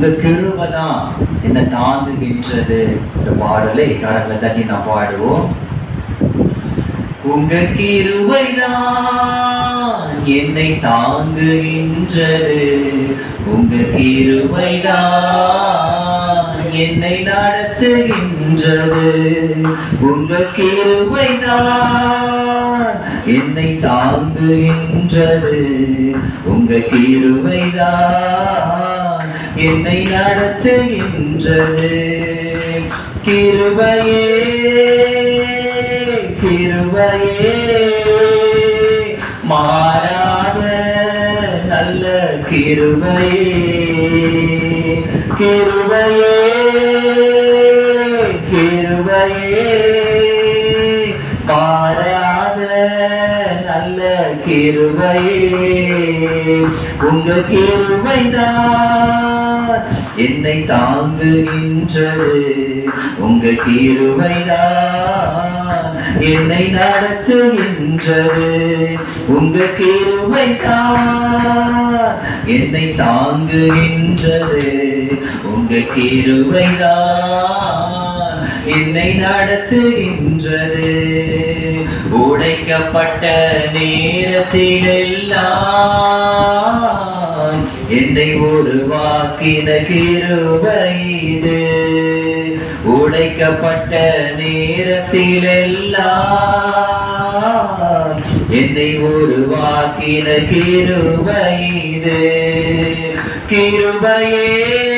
உங்க கிருபை தான் என்ன தாங்குகின்றது. இந்த பாடலை கரங்களை தட்டி நான் பாடுவோம்? உங்க கிருபைதான் என்னை தாங்குகின்றது. உங்க கிருபைதான் என்னை நடத்துகின்றது. உங்க கிருபைதான் என்னை தாங்குகின்றது. உங்க கிருவைதான் என்னை நடத்துகின்றது. கிருபையே கிருபையே மாறாத நல்ல கிருபையே கிருபையே. கிருபையே உங்க கிருபைதான் என்னை தாங்குகின்றது உங்க கிருபைதான் என்னை நடத்துகின்றது உங்க கிருபைதான் என்னை தாங்குகின்றது உங்க கிருபைதான் என்னை நடத்துகின்றது. உடைக்கப்பட்ட நேரத்திலெல்லாம் என்னை உருவாக்கின கிருபை இது உடைக்கப்பட்ட நேரத்திலெல்லாம் என்னை உருவாக்கின கிருபை கிருபையே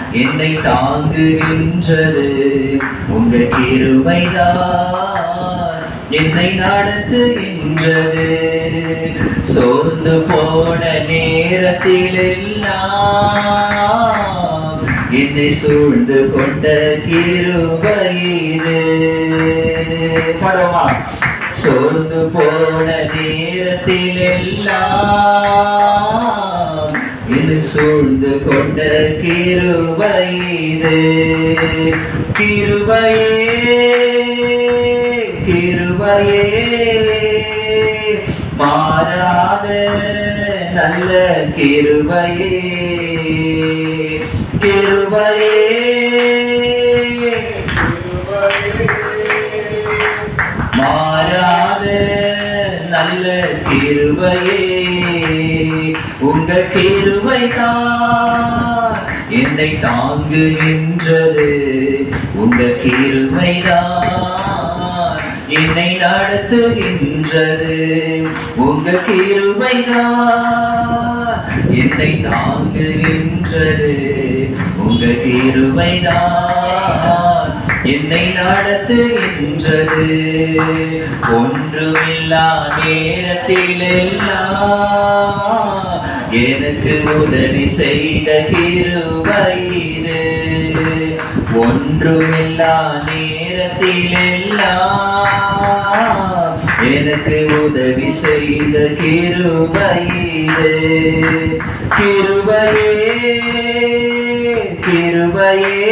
என்னை தாங்குகின்றது. உங்க கிருபைதான் என்னை நடத்துகின்றது. சோர்ந்து போன நேரத்திலெல்லாம் என்னை சூழ்ந்து கொண்ட கிருபை படமா சோர்ந்து போன நேரத்திலெல்லாம் என்னை சூழ்ந்து கொண்ட கிருபை இது கிருபையே கிருபையே. மாறாத நல்ல கிருபையே கிருபையே. மாறாத நல்ல கிருபையே. உங்க கிருபைதான் என்னை தாங்குகின்றது உங்க கிருபைதான் என்னை நடத்துகின்றது. உங்க கிருபைதான் என்னை தாங்குகின்றது உங்க கிருபைதான் என்னை நடத்துகின்றது ஒன்றுமில்லா நேரத்திலெல்லாம் எனக்கு உதவி செய்த கிருபை இது ஒன்றுமில்லா நேரத்திலெல்லாம் எனக்கு உதவி செய்த கிருபை இது கிருபையே கிருபையே.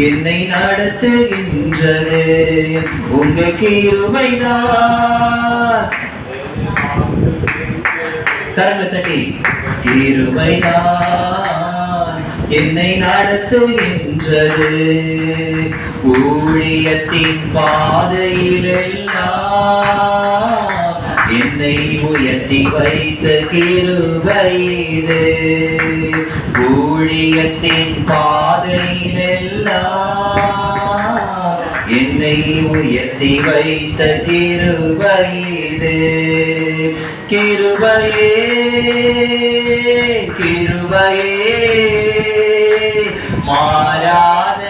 என்னை நடத்துகின்றது. உங்கள் கிருபைதான். கரங்களை தட்டி. கிருபைதான். என்னை நடத்துகின்றது. ஊழியத்தின் பாதையிலெல்லாம் என்னை உயர்த்தி வைத்த கிருபை இது ஊழியத்தின் பாதையிலெல்லாம் என்னை உயர்த்தி வைத்த கிருபை இது கிருபையே கிருபையே மாறாத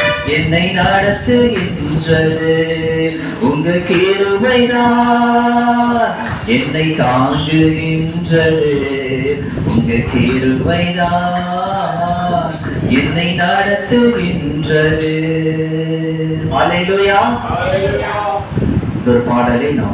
என்னை நடத்துகின்றது உங்க கிருபைதான் என்னை தாங்குகின்றது உங்க கிருபைதான் என்னை நடத்துகின்றது அலையிலுயா ஒரு பாடலை நாம்